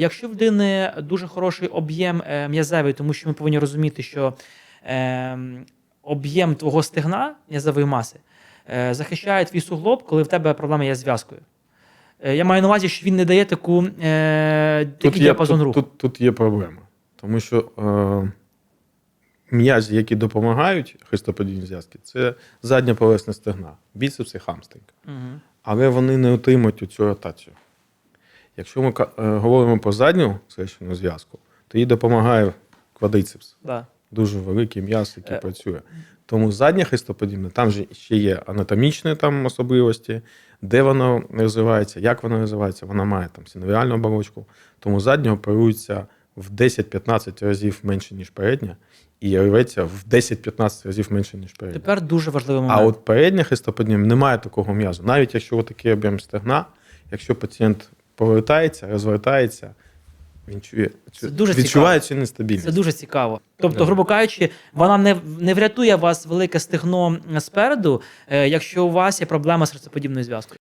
Якщо в людини дуже хороший об'єм е, м'язевий, тому що ми повинні розуміти, що е, об'єм твого стегна м'язової маси е, захищає твій суглоб, коли в тебе проблема є з зв'язкою. Я маю на увазі, що він не дає таку, е, такий діапазон руху. тут, тут є проблема. Тому що е, м'язі, які допомагають хрестоподібні зв'язки, це задня поверхня стегна, біцепс і хамстринг. Мгм. Але вони не отримують цю ротацію. Якщо ми е, говоримо про задню скрещену зв'язку, то їй допомагає квадрицепс. Да. Дуже великий м'яз, який Е. працює. Тому задня хрестоподібна, там же ще є анатомічні там особливості, де воно розвивається, як воно розвивається, вона має там синовіальну оболочку. Тому задня оперується в 10-15 разів менше, ніж передня, і рветься в 10-15 разів менше, ніж передня. Тепер дуже важливий момент. А от передня хрестоподібна немає такого м'язу. Навіть якщо такий об'єм стегна, якщо пацієнт повертається, розвертається, він чує, Це дуже відчуває цю нестабільність. Це дуже цікаво. Тобто, грубо кажучи, вона не, не врятує вас велике стегно спереду, е, якщо у вас є проблема з серцеподібною зв'язкою.